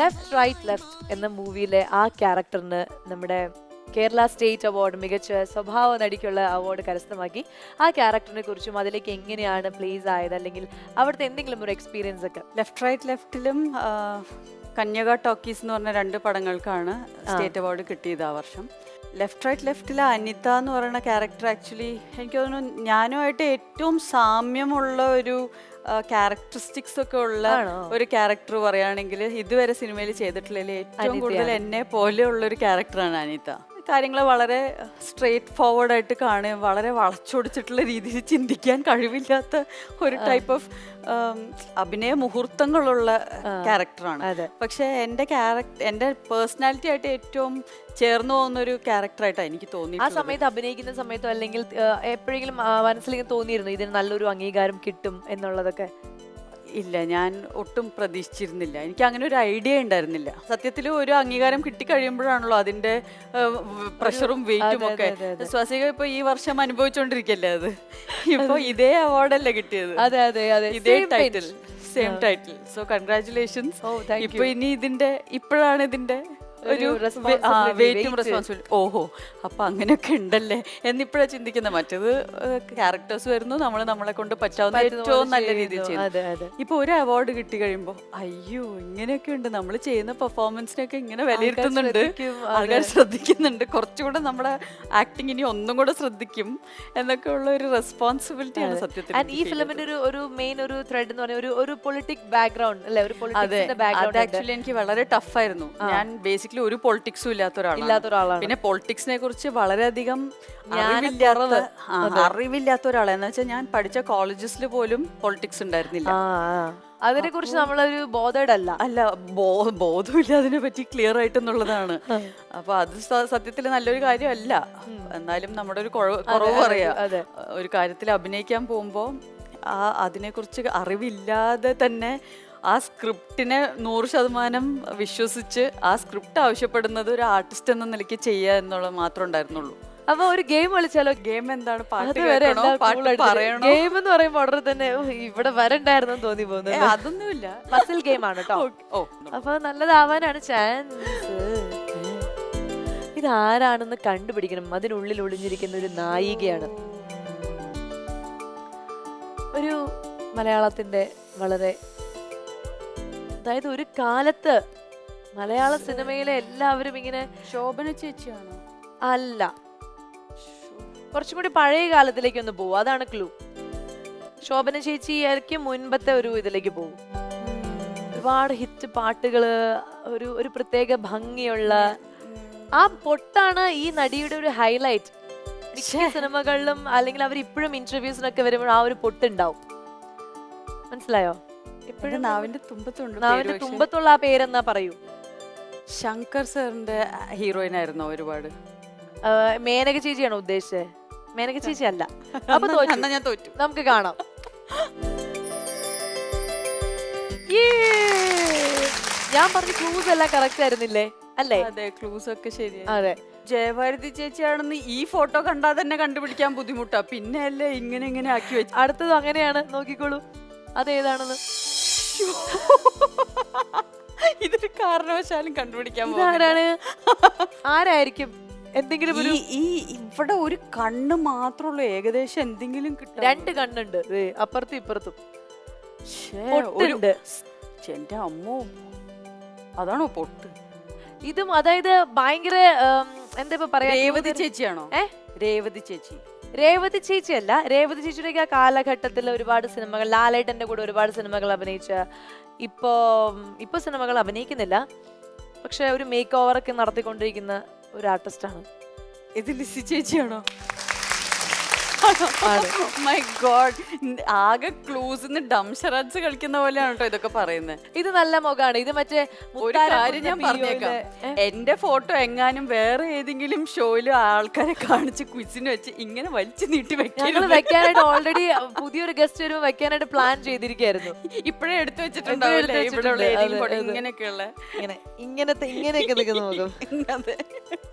Left right left എന്ന മൂവിയിലെ ആ ക്യാരക്ടറിന് നമ്മുടെ കേരള സ്റ്റേറ്റ് അവാർഡ് മികച്ച സ്വഭാവ നടിക്കുള്ള അവാർഡ് കരസ്ഥമാക്കി. ആ ക്യാരക്ടറിനെ കുറിച്ചും അതിലേക്ക് എങ്ങനെയാണ് പ്ലേസ് ആയത്? അല്ലെങ്കിൽ അവിടുത്തെ എന്തെങ്കിലും ഒരു എക്സ്പീരിയൻസ് ഒക്കെ. ലെഫ്റ്റ് റൈറ്റ് ലെഫ്റ്റിലും കന്യക ടോക്കീസ് എന്ന് പറഞ്ഞ രണ്ട് പടങ്ങൾക്കാണ് സ്റ്റേറ്റ് അവാർഡ് കിട്ടിയത് ആ വർഷം. ലെഫ്റ്റ് റൈറ്റ് ലെഫ്റ്റിലെ അനിത എന്ന് പറയുന്ന ക്യാരക്ടർ ആക്ച്വലി എനിക്ക് തോന്നുന്നു ഞാനുമായിട്ട് ഏറ്റവും സാമ്യമുള്ള ഒരു ക്യാരക്ടറിസ്റ്റിക്സ് ഒക്കെ ഉള്ള ഒരു ക്യാരക്ടർ പറയുകയാണെങ്കിൽ ഇതുവരെ സിനിമയിൽ ചെയ്തിട്ടുള്ളതിൽ ഏറ്റവും കൂടുതൽ. എന്നെ പോലെയുള്ള ഒരു ക്യാരക്ടറാണ് അനിത. കാര്യങ്ങൾ വളരെ സ്ട്രേറ്റ് ഫോർവേഡ് ആയിട്ട് കാണുകയും വളരെ വളച്ചൊടിച്ചിട്ടുള്ള രീതിയിൽ ചിന്തിക്കാൻ കഴിവില്ലാത്ത ഒരു ടൈപ്പ് ഓഫ് അഭിനയ മുഹൂർത്തങ്ങളുള്ള ക്യാരക്ടറാണ് അതെ. പക്ഷെ എന്റെ ക്യാരക്ടർ എന്റെ പേഴ്സണാലിറ്റി ആയിട്ട് ഏറ്റവും ചേർന്നു പോകുന്ന ഒരു ക്യാരക്ടറായിട്ടാണ് എനിക്ക് തോന്നി ആ സമയത്ത് അഭിനയിക്കുന്ന സമയത്തോ അല്ലെങ്കിൽ എപ്പോഴെങ്കിലും മനസ്സിലേക്ക് തോന്നിയിരുന്നു ഇതിന് നല്ലൊരു അംഗീകാരം കിട്ടും എന്നുള്ളതൊക്കെ. ഇല്ല ഞാൻ ഒട്ടും പ്രതീക്ഷിച്ചിരുന്നില്ല. എനിക്ക് അങ്ങനെ ഒരു ഐഡിയ ഉണ്ടായിരുന്നില്ല. സത്യത്തിൽ ഒരു അംഗീകാരം കിട്ടിക്കഴിയുമ്പോഴാണല്ലോ അതിന്റെ പ്രഷറും വെയിറ്റും ഒക്കെ. സ്വാസിക ഇപ്പൊ ഈ വർഷം അനുഭവിച്ചോണ്ടിരിക്കല്ലേ അത്? ഇപ്പൊ ഇതേ അവാർഡല്ലേ കിട്ടിയത്. അതെ അതെ അതെ. ഇതേ title same title so congratulations thank ഇപ്പൊ ഇനി ഇതിന്റെ ഇപ്പോഴാണ് ഇതിന്റെ ഒരു വെയിറ്റും റെസ്പോൺസിബിലിറ്റി ഓഹോ അപ്പൊ അങ്ങനെയൊക്കെ ഉണ്ടല്ലേ? എന്നിപ്പോഴാണ് ചിന്തിക്കുന്നത് മറ്റത് ക്യാരക്ടേഴ്സ് വരുന്നു നമ്മൾ നമ്മളെ കൊണ്ട് പറ്റാവുന്ന ഏറ്റവും നല്ല രീതിയിൽ ചെയ്യുന്നു. ഇപ്പൊ ഒരു അവാർഡ് കിട്ടി കഴിയുമ്പോ അയ്യോ ഇങ്ങനെയൊക്കെ ഉണ്ട്. നമ്മൾ ചെയ്യുന്ന പെർഫോമൻസിനൊക്കെ ഇങ്ങനെ വിലയിരുത്തുന്നുണ്ട്. ആൾക്കാർ ശ്രദ്ധിക്കുന്നുണ്ട്. കുറച്ചുകൂടെ നമ്മുടെ ആക്ടിങ് ഇനി ഒന്നും കൂടെ ശ്രദ്ധിക്കും എന്നൊക്കെ ഉള്ള ഒരു റെസ്പോൺസിബിലിറ്റി ആണ് സത്യത്തിൽ ഈ ഫിലിമിന്റെ ഒരു ഒരു മെയിൻ ഒരു ത്രെഡ് എന്ന് പറഞ്ഞാൽ ഒരു ഒരു പൊളിറ്റിക് ബാക്ക്ഗ്രൗണ്ട് അല്ലെ? ഒരു പൊളിറ്റിക്സിന്റെ ബാക്ക്ഗ്രൗണ്ട് ആക്ച്വലി എനിക്ക് വളരെ ടഫായിരുന്നു ഞാൻ ബേസിക്കലി ഒരു പൊളിറ്റിക്സും ഇല്ലാത്ത ഒരാളാണ്. ഇല്ലാത്ത ഒരാളാണ്. പിന്നെ പൊളിറ്റിക്സിനെ കുറിച്ച് വളരെയധികം അറിവില്ലാത്ത. ആ, അറിവില്ലാത്ത ഒരാളാണ് എന്ന് വെച്ചാൽ ഞാൻ പഠിച്ച കോളേജസിൽ പോലും പൊളിറ്റിക്സ് ഉണ്ടായിരുന്നില്ല. അതിനെ കുറിച്ച് നമ്മളൊരു ബോധേഡ് അല്ല അല്ല ബോ ബോധമില്ല അതിനെ പറ്റി ക്ലിയർ ആയിട്ടെന്നുള്ളതാണ്. അപ്പൊ അത് സത്യത്തിൽ നല്ലൊരു കാര്യമല്ല. എന്നാലും നമ്മുടെ ഒരു കുറവ് പറയാ. അതെ. ഒരു കാര്യത്തിൽ അഭിനയിക്കാൻ പോകുമ്പോൾ ആ അതിനെക്കുറിച്ച് അറിവില്ലാതെ തന്നെ ആ സ്ക്രിപ്റ്റിനെ നൂറ് ശതമാനം വിശ്വസിച്ച് ആ സ്ക്രിപ്റ്റ് ആവശ്യപ്പെടുന്നത് ഒരു ആർട്ടിസ്റ്റ് എന്ന നിലയ്ക്ക് ചെയ്യുക എന്നുള്ളത് മാത്രമേ ഉണ്ടായിരുന്നുള്ളൂ. അപ്പൊ ഒരു ഗെയിം കളിച്ചാലോ? ഗെയിം എന്താണ്? പാട്ട് വരെ പറയണോ? ഗെയിം എന്ന് പറയുമ്പോൾ ഉടനെ തന്നെ ഇവിടെ വരണ്ടായിരുന്നു തോന്നി പോകുന്നത്. അതൊന്നുമില്ല. മസിൽ ഗെയിം ആണ് കേട്ടോ അപ്പൊ നല്ലതാവാനാണ് ചാൻസ് ഇതാരാണെന്ന് കണ്ടുപിടിക്കണം. അതിനുള്ളിൽ ഒളിഞ്ഞിരിക്കുന്ന ഒരു നായികയാണ്. ഒരു മലയാളത്തിന്റെ വളരെ അതായത് ഒരു കാലത്ത് മലയാള സിനിമയിലെ എല്ലാവരും ഇങ്ങനെ ശോഭന ചേച്ചിയാണോ? അല്ല. കുറച്ചും കൂടി പഴയ കാലത്തിലേക്ക് ഒന്ന് പോകും അതാണ് ക്ലൂ ശോഭന ചേച്ചി ആയിരിക്കും മുൻപത്തെ ഒരു ഇതിലേക്ക് പോകും ഒരുപാട് ഹിറ്റ് പാട്ടുകൾ ഒരു ഒരു പ്രത്യേക ഭംഗിയുള്ള ആ പൊട്ടാണ് ഈ നടിയുടെ ഒരു ഹൈലൈറ്റ് മിക്ക സിനിമകളിലും അല്ലെങ്കിൽ അവർ ഇപ്പോഴും ഇന്റർവ്യൂസിനൊക്കെ വരുമ്പോൾ ആ ഒരു പൊട്ടുണ്ടാവും. മനസ്സിലായോ? ഇപ്പോഴും നാവിന്റെ തുമ്പത്തുണ്ട് നാവിന്റെ തുമ്പത്തുള്ള ആ പേരെന്നാ പറയൂ. ശങ്കർ സാറിന്റെ ഹീറോയിൻ ആയിരുന്നു ഒരുപാട്. മേനക ചേച്ചിയാണോ ഉദ്ദേശിച്ചത് മേനക ചേച്ചി അല്ല. അപ്പൊ തോറ്റു. ഞാൻ തോറ്റു. നമുക്ക് കാണാം! ഞാൻ പറഞ്ഞ ക്ലൂസ് എല്ലാം കറക്റ്റ് ആയിരുന്നില്ലേ? അല്ലേ? അതെ ക്ലൂസ് ഒക്കെ ശരി അതെ. ജയഭാരതി ചേച്ചിയാണെന്ന് ഈ ഫോട്ടോ കണ്ടാ തന്നെ കണ്ടുപിടിക്കാൻ ബുദ്ധിമുട്ടാ. പിന്നെ അല്ലേ ഇങ്ങനെ ഇങ്ങനെ ആക്കി വെച്ചു അടുത്തത് അങ്ങനെയാണ്. നോക്കിക്കോളൂ. അതേതാണെന്ന്. ഇതൊരു കാരണവശാലും കണ്ടുപിടിക്കാൻ ആരാണ്? ആരായിരിക്കും? എന്തെങ്കിലും ഒരു ഈ ഇവിടെ ഒരു കണ്ണ് മാത്രമുള്ളൂ. ഏകദേശം എന്തെങ്കിലും കിട്ടും രണ്ട് കണ്ണുണ്ട്. അപ്പുറത്തും ഇപ്പുറത്തും. എന്റെ അമ്മോ. അതാണോ പൊട്ട്? ഇതും അതായത് ഭയങ്കര എന്താ ഇപ്പൊ പറയാ ചേച്ചിയാണോ? ഏ? രേവതി ചേച്ചി. രേവതി ചേച്ചി അല്ല രേവതി ചേച്ചിയുടെ ആ കാലഘട്ടത്തിൽ ഒരുപാട് സിനിമകൾ ലാലേട്ടന്റെ കൂടെ ഒരുപാട് സിനിമകൾ അഭിനയിച്ച ഇപ്പോ ഇപ്പൊ സിനിമകൾ അഭിനയിക്കുന്നില്ല. പക്ഷെ ഒരു മേക്ക് ഓവർ ഒക്കെ നടത്തിക്കൊണ്ടിരിക്കുന്ന ഒരു ആർട്ടിസ്റ്റാണ് ഇത് ലിസി ചേച്ചിയാണോ. മൈ ഗോഡ് ആകെ ക്ലൂസ് ഡംഷറാജ് കളിക്കുന്ന പോലെയാണ് കേട്ടോ ഇതൊക്കെ പറയുന്നത് ഇത് നല്ല മുഖമാണ് ഇത് മറ്റേ ഒരു കാര്യം ഞാൻ പറഞ്ഞേക്കാം. എന്റെ ഫോട്ടോ എങ്ങാനും വേറെ ഏതെങ്കിലും ഷോയിലും ആൾക്കാരെ കാണിച്ച് ക്വിസിന് വെച്ച് ഇങ്ങനെ വലിച്ചു നീട്ടി വെക്കാൻ വെക്കാനായിട്ട് ഓൾറെഡി പുതിയൊരു ഗസ്റ്റ് വരുമ്പോൾ വെക്കാനായിട്ട് പ്ലാൻ ചെയ്തിരിക്കായിരുന്നു. ഇപ്പഴേ എടുത്തു വെച്ചിട്ടുണ്ടാവില്ലേ. ഇങ്ങനെയൊക്കെയുള്ള. ഇങ്ങനെ ഇങ്ങനത്തെ ഇങ്ങനെയൊക്കെ നിൽക്കുന്ന മുഖം.